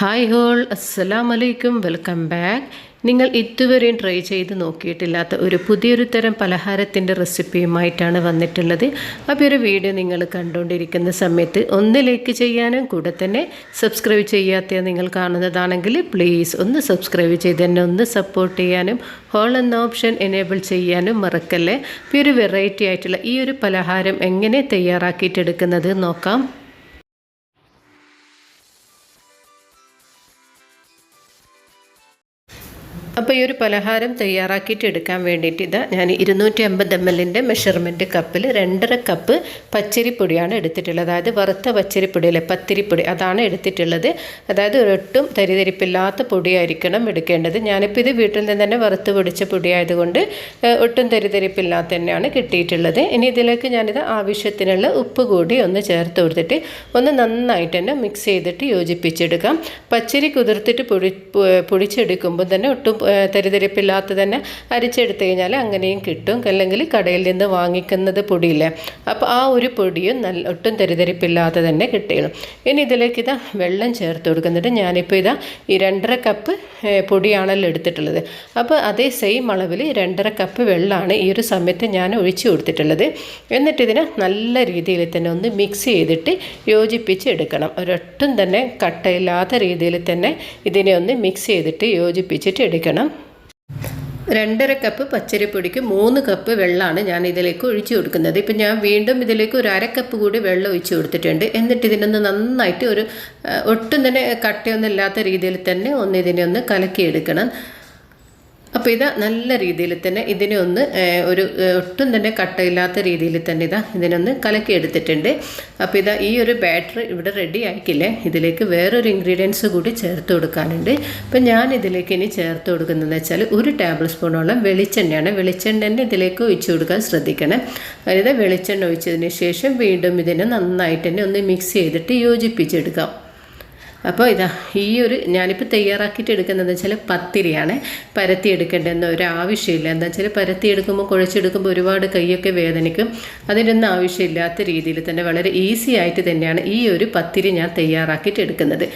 Hi whole അസ്സലാം അലൈക്കും welcome back നിങ്ങൾ ഇതുവരെയും ട്രൈ ചെയ്ത് നോക്കിയിട്ടില്ലാത്ത ഒരു പുതിയൊരു തരം പലഹാരത്തിന്റെ റെസിപ്പിയുമായിട്ടാണ് വന്നിട്ടുള്ളത്. അപ്പോൾ ഒരു വീഡിയോ നിങ്ങൾ കണ്ടുകൊണ്ടിരിക്കുന്ന സമയത്ത് ഒന്ന് ലൈക്ക് ചെയ്യാനും കൂടെ തന്നെ സബ്സ്ക്രൈബ് ചെയ്യാത്ത നിങ്ങൾ കാണുന്നതാണെങ്കിൽ പ്ലീസ് ഒന്ന് സബ്സ്ക്രൈബ് ചെയ്ത് തന്നെ ഒന്ന് സപ്പോർട്ട് ചെയ്യാനും ഹോൾ എന്ന ഓപ്ഷൻ എനേബിൾ ചെയ്യാനും മറക്കല്ലേ. അപ്പോൾ ഒരു വെറൈറ്റി ആയിട്ടുള്ള ഈ ഒരു പലഹാരം എങ്ങനെ തയ്യാറാക്കിയിട്ടെടുക്കുന്നത് നോക്കാം. അപ്പോൾ ഈ ഒരു പലഹാരം തയ്യാറാക്കിയിട്ട് എടുക്കാൻ വേണ്ടിയിട്ട് ഇതാ ഞാൻ ഇരുന്നൂറ്റി അമ്പത് എം എല്ലിന്റെ മെഷർമെന്റ് കപ്പിൽ രണ്ടര കപ്പ് പച്ചരിപ്പൊടിയാണ് എടുത്തിട്ടുള്ളത്. അതായത് വറുത്ത പച്ചരിപ്പൊടി അല്ലെ പത്തിരിപ്പൊടി അതാണ് എടുത്തിട്ടുള്ളത്. അതായത് ഒട്ടും തരിതരിപ്പില്ലാത്ത പൊടിയായിരിക്കണം എടുക്കേണ്ടത്. ഞാനിപ്പോൾ ഇത് വീട്ടിൽ നിന്ന് തന്നെ വറുത്ത് പൊടിച്ച പൊടിയായതുകൊണ്ട് ഒട്ടും തരിതരിപ്പില്ലാത്ത തന്നെയാണ് കിട്ടിയിട്ടുള്ളത്. ഇനി ഇതിലേക്ക് ഞാനിത് ആവശ്യത്തിനുള്ള ഉപ്പ് കൂടി ഒന്ന് ചേർത്ത് കൊടുത്തിട്ട് ഒന്ന് നന്നായിട്ട് തന്നെ മിക്സ് ചെയ്തിട്ട് യോജിപ്പിച്ചെടുക്കാം. പച്ചരി കുതിർത്തിട്ട് പൊടി പൊടിച്ചെടുക്കുമ്പോൾ തന്നെ ഒട്ടും തരിതരിപ്പില്ലാത്ത തന്നെ അരിച്ചെടുത്തു കഴിഞ്ഞാൽ അങ്ങനെയും കിട്ടും. അല്ലെങ്കിൽ കടയിൽ നിന്ന് വാങ്ങിക്കുന്നത് പൊടിയില്ലേ? അപ്പോൾ ആ ഒരു പൊടിയും നല്ല ഒട്ടും തരിതരിപ്പില്ലാതെ തന്നെ കിട്ടുകയുള്ളു ഇനി ഇതിലേക്ക് ഇതാ വെള്ളം ചേർത്ത് കൊടുക്കുന്നുണ്ട്. ഞാനിപ്പോൾ ഇതാ ഈ രണ്ടര കപ്പ് പൊടിയാണല്ലോ എടുത്തിട്ടുള്ളത്. അപ്പോൾ അതേ സെയിം അളവിൽ രണ്ടര കപ്പ് വെള്ളമാണ് ഈ ഒരു സമയത്ത് ഞാൻ ഒഴിച്ചു കൊടുത്തിട്ടുള്ളത്. എന്നിട്ട് ഇതിനെ നല്ല രീതിയിൽ തന്നെ ഒന്ന് മിക്സ് ചെയ്തിട്ട് യോജിപ്പിച്ച് എടുക്കണം. ഒരൊട്ടും തന്നെ കട്ടയില്ലാത്ത രീതിയിൽ തന്നെ ഇതിനെ ഒന്ന് മിക്സ് ചെയ്തിട്ട് യോജിപ്പിച്ചിട്ട് എടുക്കണം. രണ്ടര കപ്പ് പച്ചരിപ്പൊടിക്ക് മൂന്ന് കപ്പ് വെള്ളമാണ് ഞാൻ ഇതിലേക്ക് ഒഴിച്ചു കൊടുക്കുന്നത്. ഇപ്പം ഞാൻ വീണ്ടും ഇതിലേക്ക് ഒരു അര കപ്പ് കൂടി വെള്ളം ഒഴിച്ചു കൊടുത്തിട്ടുണ്ട്. എന്നിട്ട് ഇതിനൊന്ന് നന്നായിട്ട് ഒരു ഒട്ടും തന്നെ കട്ടയൊന്നും ഇല്ലാത്ത രീതിയിൽ തന്നെ ഒന്ന് ഇതിനെ ഒന്ന് കലക്കിയെടുക്കണം. അപ്പോൾ ഇത് നല്ല രീതിയിൽ തന്നെ ഇതിനെ ഒന്ന് ഒരു ഒട്ടും തന്നെ കട്ടയില്ലാത്ത രീതിയിൽ തന്നെ ഇതാ ഇതിനൊന്ന് കലക്കി എടുത്തിട്ടുണ്ട്. അപ്പോൾ ഇതാ ഈ ഒരു ബാറ്റർ ഇവിടെ റെഡി ആക്കില്ലേ ഇതിലേക്ക് വേറൊരു ഇൻഗ്രീഡിയൻസ് കൂടി ചേർത്ത് കൊടുക്കാനുണ്ട്. അപ്പോൾ ഞാൻ ഇതിലേക്ക് ഇനി ചേർത്ത് കൊടുക്കുന്നതെന്ന് വെച്ചാൽ ഒരു ടേബിൾ സ്പൂണോളം വെളിച്ചെണ്ണയാണ്. വെളിച്ചെണ്ണ തന്നെ ഇതിലേക്ക് ഒഴിച്ചു കൊടുക്കാൻ ശ്രദ്ധിക്കണം. അതായത് വെളിച്ചെണ്ണ ഒഴിച്ചതിന് ശേഷം വീണ്ടും ഇതിനെ നന്നായിട്ട് തന്നെ ഒന്ന് മിക്സ് ചെയ്തിട്ട് യോജിപ്പിച്ചെടുക്കാം. അപ്പോൾ ഇതാ ഈ ഒരു ഞാനിപ്പോൾ തയ്യാറാക്കിയിട്ട് എടുക്കുന്നതെന്ന് വെച്ചാൽ പത്തിരിയാണ്. പരത്തി എടുക്കേണ്ടതെന്ന് ഒരു ആവശ്യമില്ല. എന്താ വെച്ചാൽ പരത്തി എടുക്കുമ്പോൾ കുഴച്ചെടുക്കുമ്പോൾ ഒരുപാട് കൈയൊക്കെ വേദനിക്കും. അതിനൊന്നും ആവശ്യമില്ലാത്ത രീതിയിൽ തന്നെ വളരെ ഈസി ആയിട്ട് തന്നെയാണ് ഈ ഒരു പത്തിരി ഞാൻ തയ്യാറാക്കിയിട്ട് എടുക്കുന്നത്.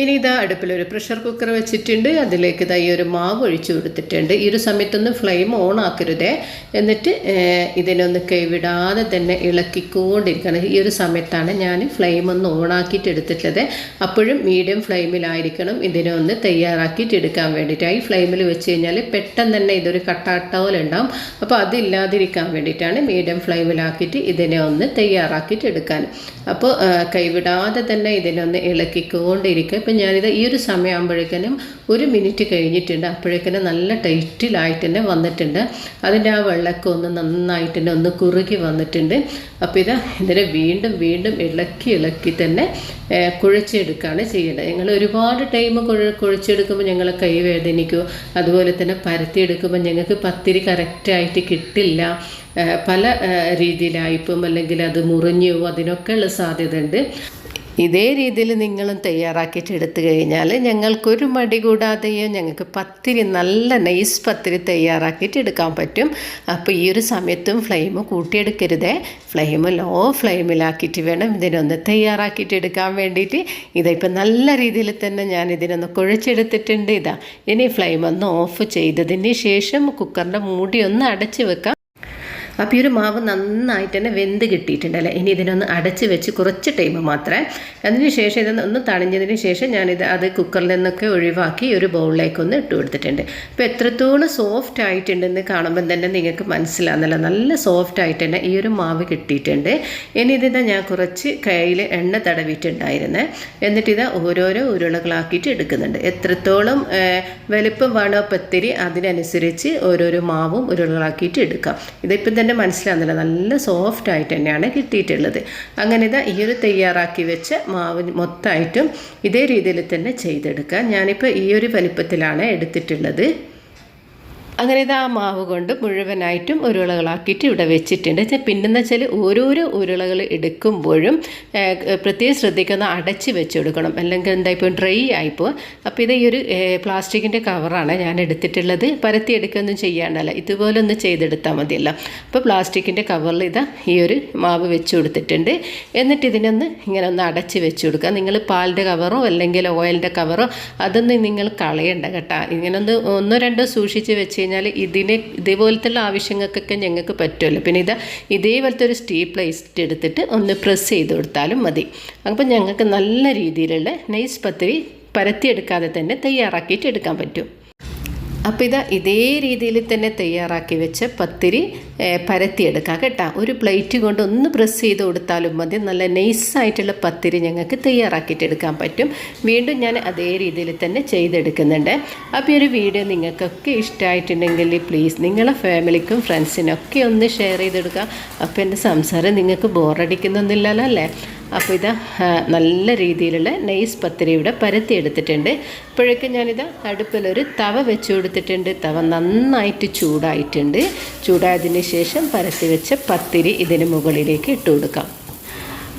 ഇനി ഇതാ അടുപ്പിലൊരു പ്രഷർ കുക്കർ വെച്ചിട്ടുണ്ട്. അതിലേക്ക് ഇതാ ഈ ഒരു മാവ് ഒഴിച്ചു കൊടുത്തിട്ടുണ്ട്. ഈ ഒരു സമയത്തൊന്നും ഫ്ലെയിം ഓൺ ആക്കരുതേ. എന്നിട്ട് ഇതിനൊന്ന് കൈവിടാതെ തന്നെ ഇളക്കിക്കൊണ്ടിരിക്കണം. ഈ ഒരു സമയത്താണ് ഞാൻ ഫ്ലെയിം ഒന്ന് ഓൺ ആക്കിയിട്ട് എടുത്തിട്ടുള്ളത്. അപ്പോഴും മീഡിയം ഫ്ലെയിമിലായിരിക്കണം ഇതിനെ ഒന്ന് തയ്യാറാക്കിയിട്ട് എടുക്കാൻ വേണ്ടിയിട്ട്. ഈ ഫ്ലെയിമിൽ വെച്ച് കഴിഞ്ഞാൽ പെട്ടെന്ന് തന്നെ ഇതൊരു കട്ടാട്ടോലുണ്ടാവും അപ്പോൾ അതില്ലാതിരിക്കാൻ വേണ്ടിയിട്ടാണ് മീഡിയം ഫ്ലെയിമിലാക്കിയിട്ട് ഇതിനെ ഒന്ന് തയ്യാറാക്കിയിട്ട് എടുക്കാൻ. അപ്പോൾ കൈവിടാതെ തന്നെ ഇതിനൊന്ന് ഇളക്കിക്കൊണ്ടിരിക്കുക. ഇപ്പം ഞാനിത് ഈ ഒരു സമയമാകുമ്പോഴേക്കും ഒരു മിനിറ്റ് കഴിഞ്ഞിട്ടുണ്ട്. അപ്പോഴേക്കും നല്ല ടൈറ്റിലായിട്ട് തന്നെ വന്നിട്ടുണ്ട്. അതിന്റെ ആ വെള്ളമൊക്കെ ഒന്ന് നന്നായിട്ട് തന്നെ ഒന്ന് കുറുകി വന്നിട്ടുണ്ട്. അപ്പോൾ ഇത് ഇതിനെ വീണ്ടും വീണ്ടും ഇളക്കി ഇളക്കി തന്നെ കുഴച്ചെടുക്കുകയാണ് ചെയ്യേണ്ടത്. ഞങ്ങൾ ഒരുപാട് ടൈം കുഴ കുഴച്ചെടുക്കുമ്പോൾ ഞങ്ങൾ കൈ വേദനിക്കും. അതുപോലെ തന്നെ പരത്തിയെടുക്കുമ്പോൾ ഞങ്ങൾക്ക് പത്തിരി കറക്റ്റായിട്ട് കിട്ടില്ല. പല രീതിയിലായിപ്പം അല്ലെങ്കിൽ അത് മുറിഞ്ഞു അതിനൊക്കെയുള്ള സാധ്യത ഉണ്ട് ഇതേ രീതിയിൽ നിങ്ങളും തയ്യാറാക്കിയിട്ട് എടുത്തു കഴിഞ്ഞാൽ ഞങ്ങൾക്കൊരു മടി കൂടാതെയോ ഞങ്ങൾക്ക് പത്തിരി നല്ല നൈസ് പത്തിരി തയ്യാറാക്കിയിട്ട് എടുക്കാൻ പറ്റും. അപ്പോൾ ഈ ഒരു സമയത്തും ഫ്ലെയിം കൂട്ടിയെടുക്കരുതേ. ഫ്ലെയിം ലോ ഫ്ലെയിമിലാക്കിയിട്ട് വേണം ഇതിനൊന്ന് തയ്യാറാക്കിയിട്ട് എടുക്കാൻ വേണ്ടിയിട്ട്. ഇതിപ്പോൾ നല്ല രീതിയിൽ തന്നെ ഞാൻ ഇതിനൊന്ന് കുഴച്ചെടുത്തിട്ടുണ്ട്. ഇതാ ഇനി ഫ്ലെയിം ഒന്ന് ഓഫ് ചെയ്തതിന് ശേഷം കുക്കറിന്റെ മൂടി ഒന്ന് അടച്ച് വെക്കാം. അപ്പോൾ ഈ ഒരു മാവ് നന്നായിട്ട് തന്നെ വെന്ത് കിട്ടിയിട്ടുണ്ട് അല്ലേ? ഇനി ഇതിനൊന്ന് അടച്ച് വെച്ച് കുറച്ച് ടൈം മാത്രമേ അതിന് ശേഷം ഇതൊന്ന് ഒന്ന് തണിഞ്ഞതിന് ശേഷം ഞാനിത് അത് കുക്കറിൽ നിന്നൊക്കെ ഒഴിവാക്കി ഒരു ബൗളിലേക്ക് ഒന്ന് ഇട്ട് കൊടുത്തിട്ടുണ്ട്. അപ്പോൾ എത്രത്തോളം സോഫ്റ്റ് ആയിട്ടുണ്ടെന്ന് കാണുമ്പോൾ തന്നെ നിങ്ങൾക്ക് മനസ്സിലാകുന്നല്ലോ നല്ല സോഫ്റ്റ് ആയിട്ട് തന്നെ ഈ ഒരു മാവ് കിട്ടിയിട്ടുണ്ട്. ഇനി ഇതിതാ ഞാൻ കുറച്ച് കയ്യിൽ എണ്ണ തടവിയിട്ടുണ്ടായിരുന്നേ എന്നിട്ട് ഇത് ഓരോരോ ഉരുളകളാക്കിയിട്ട് എടുക്കുന്നുണ്ട്. എത്രത്തോളം വലുപ്പം വേണോ പത്തിരി അതിനനുസരിച്ച് ഓരോരോ മാവും ഉരുളകളാക്കിയിട്ട് എടുക്കാം. ഇതിപ്പം തന്നെ മനസ്സിലാകുന്നില്ല. നല്ല സോഫ്റ്റ് ആയിട്ട് തന്നെയാണ് കിട്ടിയിട്ടുള്ളത്. അങ്ങനെ ഇതാ ഈ ഒരു തയ്യാറാക്കി വെച്ച് മാവ് മൊത്തമായിട്ടും ഇതേ രീതിയിൽ തന്നെ ചെയ്തെടുക്കാം ഞാനിപ്പോൾ ഈ ഒരു വലിപ്പത്തിലാണ് എടുത്തിട്ടുള്ളത്. അങ്ങനെ ഇത് ആ മാവ് കൊണ്ട് മുഴുവനായിട്ടും ഉരുളകളാക്കിയിട്ട് ഇവിടെ വെച്ചിട്ടുണ്ട്. പിന്നെന്ന് വെച്ചാൽ ഓരോരോ ഉരുളകൾ എടുക്കുമ്പോഴും പ്രത്യേകം ശ്രദ്ധിക്കുന്ന അടച്ച് വെച്ച് കൊടുക്കണം. അല്ലെങ്കിൽ എന്താ ഇപ്പോൾ ഡ്രൈ ആയിപ്പോൾ അപ്പോൾ ഇത് ഈ ഒരു പ്ലാസ്റ്റിക്കിന്റെ കവറാണ് ഞാൻ എടുത്തിട്ടുള്ളത്. പരത്തി എടുക്കുകയൊന്നും ചെയ്യാണ്ടല്ല. ഇതുപോലെ ഒന്ന് ചെയ്തെടുത്താൽ മതിയല്ലോ. അപ്പോൾ പ്ലാസ്റ്റിക്കിന്റെ കവറിൽ ഇതാ ഈ ഒരു മാവ് വെച്ച് കൊടുത്തിട്ടുണ്ട്. എന്നിട്ട് ഇതിനൊന്ന് ഇങ്ങനെ ഒന്ന് അടച്ച് വെച്ച് കൊടുക്കുക. നിങ്ങൾ പാലിന്റെ കവറോ അല്ലെങ്കിൽ ഓയിലിന്റെ കവറോ അതൊന്നും നിങ്ങൾ കളയണ്ട കേട്ടോ. ഇങ്ങനൊന്ന് ഒന്നോ രണ്ടോ സൂക്ഷിച്ച് വെച്ച് കഴിഞ്ഞാൽ ഇതിനെ ഇതേപോലത്തെ ആവശ്യങ്ങൾക്കൊക്കെ ഞങ്ങൾക്ക് പറ്റുമല്ലോ. പിന്നെ ഇതാ ഇതേപോലത്തെ ഒരു സ്റ്റീ പ്ലേസ്റ്റ് എടുത്തിട്ട് ഒന്ന് പ്രസ് ചെയ്ത് കൊടുത്താലും മതി. അപ്പം ഞങ്ങൾക്ക് നല്ല രീതിയിലുള്ള നൈസ് പത്തിരി പരത്തിയെടുക്കാതെ തന്നെ തയ്യാറാക്കിയിട്ട് എടുക്കാൻ പറ്റും. അപ്പോൾ ഇതാ ഇതേ രീതിയിൽ തന്നെ തയ്യാറാക്കി വെച്ച പത്തിരി ഏഹ്, പരത്തിയെടുക്കാം കേട്ടോ. ഒരു പ്ലേറ്റ് കൊണ്ട് ഒന്ന് പ്രസ് ചെയ്ത് കൊടുത്താലും മതി. നല്ല നൈസായിട്ടുള്ള പത്തിരി ഞങ്ങൾക്ക് തയ്യാറാക്കിയിട്ടെടുക്കാൻ പറ്റും. വീണ്ടും ഞാൻ അതേ രീതിയിൽ തന്നെ ചെയ്തെടുക്കുന്നുണ്ട്. അപ്പോൾ ഈ ഒരു വീഡിയോ നിങ്ങൾക്കൊക്കെ ഇഷ്ടമായിട്ടുണ്ടെങ്കിൽ പ്ലീസ് നിങ്ങളെ ഫാമിലിക്കും ഫ്രണ്ട്സിനൊക്കെ ഒന്ന് ഷെയർ ചെയ്തെടുക്കുക. അപ്പോൾ എന്റെ സംസാരം നിങ്ങൾക്ക് ബോറടിക്കുന്നൊന്നുമില്ലല്ലോ അല്ലേ? അപ്പോൾ ഇത് നല്ല രീതിയിലുള്ള നൈസ് പത്തിരി ഇവിടെ പരത്തി എടുത്തിട്ടുണ്ട് ഇപ്പോഴേക്കും ഞാനിത് അടുപ്പിലൊരു തവ വെച്ച് കൊടുത്തിട്ടുണ്ട്. തവ നന്നായിട്ട് ചൂടായിട്ടുണ്ട്. ചൂടായതിന് ശേഷം പരത്തി വെച്ച പത്തിരി ഇതിന് മുകളിലേക്ക് ഇട്ട് കൊടുക്കാം.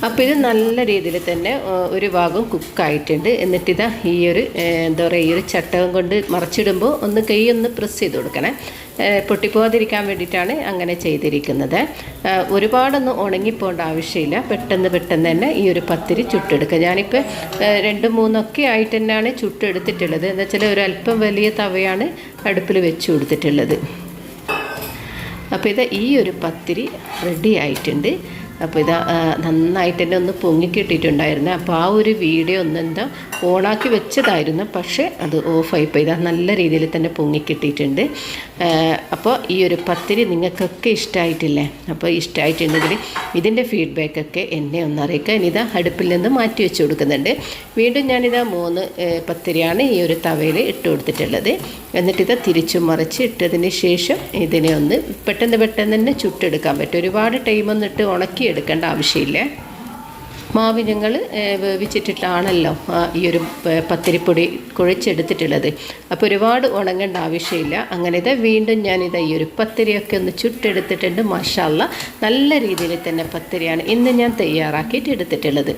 അപ്പോൾ ഇത് നല്ല രീതിയിൽ തന്നെ ഒരു ഭാഗം കുക്കായിട്ടുണ്ട്. എന്നിട്ടിതാ ഈ ഒരു എന്താ പറയുക ഈ ഒരു ചട്ടകം കൊണ്ട് മറിച്ചിടുമ്പോൾ ഒന്ന് കൈ ഒന്ന് പ്രസ് ചെയ്ത് കൊടുക്കണേ. പൊട്ടിപ്പോകാതിരിക്കാൻ വേണ്ടിയിട്ടാണ് അങ്ങനെ ചെയ്തിരിക്കുന്നത്. ഒരുപാടൊന്നും ഉണങ്ങിപ്പോകേണ്ട ആവശ്യമില്ല. പെട്ടെന്ന് പെട്ടെന്ന് തന്നെ ഈ ഒരു പത്തിരി ചുട്ടെടുക്കുക. ഞാനിപ്പോൾ രണ്ടും മൂന്നൊക്കെ ആയിട്ട് തന്നെയാണ് ചുട്ടെടുത്തിട്ടുള്ളത്. എന്ന് വെച്ചാൽ ഒരു അല്പം വലിയ തവയാണ് അടുപ്പിൽ വെച്ച് കൊടുത്തിട്ടുള്ളത്. അപ്പോൾ ഇത് ഈ ഒരു പത്തിരി റെഡി ആയിട്ടുണ്ട്. അപ്പോൾ ഇത് നന്നായിട്ട് തന്നെ ഒന്ന് പൊങ്ങിക്കിട്ടിട്ടുണ്ടായിരുന്നു അപ്പോൾ ആ ഒരു വീഡിയോ ഒന്ന് എന്താ ഓണാക്കി വെച്ചതായിരുന്നു. പക്ഷേ അത് ഓഫായിപ്പോയി ഇതാ നല്ല രീതിയിൽ തന്നെ പൊങ്ങിക്കിട്ടിയിട്ടുണ്ട്. അപ്പോൾ ഈ ഒരു പത്തിരി നിങ്ങൾക്കൊക്കെ ഇഷ്ടമായിട്ടില്ലേ അപ്പോൾ ഇഷ്ടമായിട്ടുണ്ടെങ്കിൽ ഇതിന്റെ ഫീഡ്ബാക്കൊക്കെ എന്നെ ഒന്ന് അറിയിക്കുക. ഇനിതാ അടുപ്പിൽ നിന്ന് മാറ്റി വെച്ച് കൊടുക്കുന്നുണ്ട്. വീണ്ടും ഞാനിതാ മൂന്ന് പത്തിരിയാണ് ഈ ഒരു തവയിൽ ഇട്ട് കൊടുത്തിട്ടുള്ളത്. എന്നിട്ടിത് തിരിച്ചു മറിച്ച് ഇട്ടതിന് ശേഷം ഇതിനെ ഒന്ന് പെട്ടെന്ന് പെട്ടെന്ന് തന്നെ ചുട്ടെടുക്കാൻ പറ്റും. ഒരുപാട് ടൈമൊന്നും ഇട്ട് ഉണക്കി എടുക്കേണ്ട ആവശ്യമില്ല. മാവ് ഞങ്ങൾ വേവിച്ചിട്ടിട്ടാണല്ലോ ഈ ഒരു പത്തിരിപ്പൊടി കുഴച്ചെടുത്തിട്ടുള്ളത്. അപ്പോൾ ഒരുപാട് ഉണങ്ങേണ്ട ആവശ്യമില്ല. അങ്ങനെ ഇത് വീണ്ടും ഞാനിത് ഈ ഒരു പത്തിരിയൊക്കെ ഒന്ന് ചുട്ടെടുത്തിട്ടുണ്ട്. മഷാല്ല നല്ല രീതിയിൽ തന്നെ പത്തിരിയാണ് ഇന്ന് ഞാൻ തയ്യാറാക്കിയിട്ട് എടുത്തിട്ടുള്ളത്.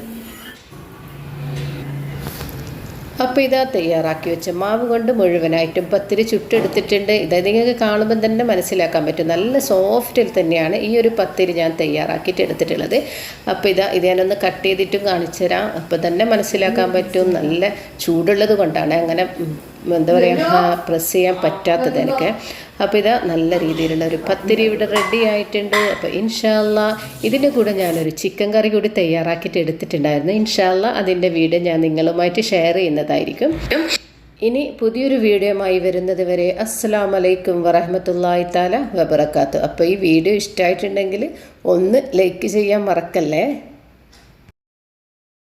അപ്പോൾ ഇതാ തയ്യാറാക്കി വെച്ച മാവ് കൊണ്ട് മുഴുവനായിട്ടും പത്തിരി ചുട്ടെടുത്തിട്ടുണ്ട്. ഇത് നിങ്ങൾക്ക് കാണുമ്പോൾ തന്നെ മനസ്സിലാക്കാൻ പറ്റും. നല്ല സോഫ്റ്റിൽ തന്നെയാണ് ഈ ഒരു പത്തിരി ഞാൻ തയ്യാറാക്കിയിട്ട് എടുത്തിട്ടുള്ളത്. അപ്പോൾ ഇതാ ഇത് ഞാനൊന്ന് കട്ട് ചെയ്തിട്ടും കാണിച്ചു തരാം അപ്പോൾ തന്നെ മനസ്സിലാക്കാൻ പറ്റും. നല്ല ചൂടുള്ളത് കൊണ്ടാണ്. അങ്ങനെ എന്താ പറയുക പ്രസ് ചെയ്യാൻ പറ്റാത്തത് എനിക്ക്. അപ്പോൾ ഇത് നല്ല രീതിയിലുള്ള ഒരു പത്തിരി ഇവിടെ റെഡി ആയിട്ടുണ്ട്. അപ്പോൾ ഇൻഷാല്ല ഇതിന്റെ കൂടെ ഞാനൊരു ചിക്കൻ കറി കൂടി തയ്യാറാക്കിയിട്ട് എടുത്തിട്ടുണ്ടായിരുന്നു. ഇൻഷാല്ല അതിന്റെ വീഡിയോ ഞാൻ നിങ്ങളുമായിട്ട് ഷെയർ ചെയ്യുന്നതായിരിക്കും. ഇനി പുതിയൊരു വീഡിയോയുമായി വരുന്നത് വരെ അസ്സാം വലൈക്കും വറഹമത്തല്ലായി താല വബറക്കാത്തു അപ്പോൾ ഈ വീഡിയോ ഇഷ്ടമായിട്ടുണ്ടെങ്കിൽ ഒന്ന് ലൈക്ക് ചെയ്യാൻ മറക്കല്ലേ?